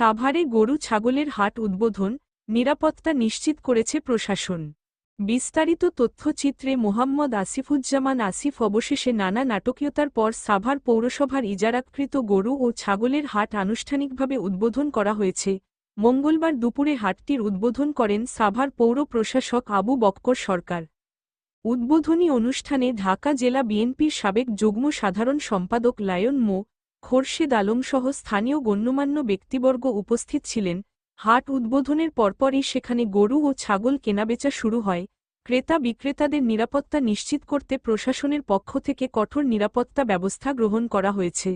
সাভারে গরু ছাগলের হাট উদ্বোধন, নিরাপত্তা নিশ্চিত করেছে প্রশাসন। বিস্তারিত তথ্যচিত্রে মোহাম্মদ আসিফুজ্জামান আসিফ অবশেষে নানা নাটকীয়তার পর সাভার পৌরসভার ইজারাকৃত গরু ও ছাগলের হাট আনুষ্ঠানিকভাবে উদ্বোধন করা হয়েছে। মঙ্গলবার দুপুরে হাটটির উদ্বোধন করেন সাভার পৌর প্রশাসক আবু বক্কর সরকার। উদ্বোধনী অনুষ্ঠানে ঢাকা জেলা বিএনপির সাবেক যুগ্ম সাধারণ সম্পাদক লায়ন মো খোরশেদ আলমসহ স্থানীয় গণ্যমান্য ব্যক্তিবর্গ উপস্থিত ছিলেন। হাট উদ্বোধনের পরপরই সেখানে গরু ও ছাগল কেনাবেচা শুরু হয়। ক্রেতা বিক্রেতাদের নিরাপত্তা নিশ্চিত করতে প্রশাসনের পক্ষ থেকে কঠোর নিরাপত্তা ব্যবস্থা গ্রহণ করা হয়েছে।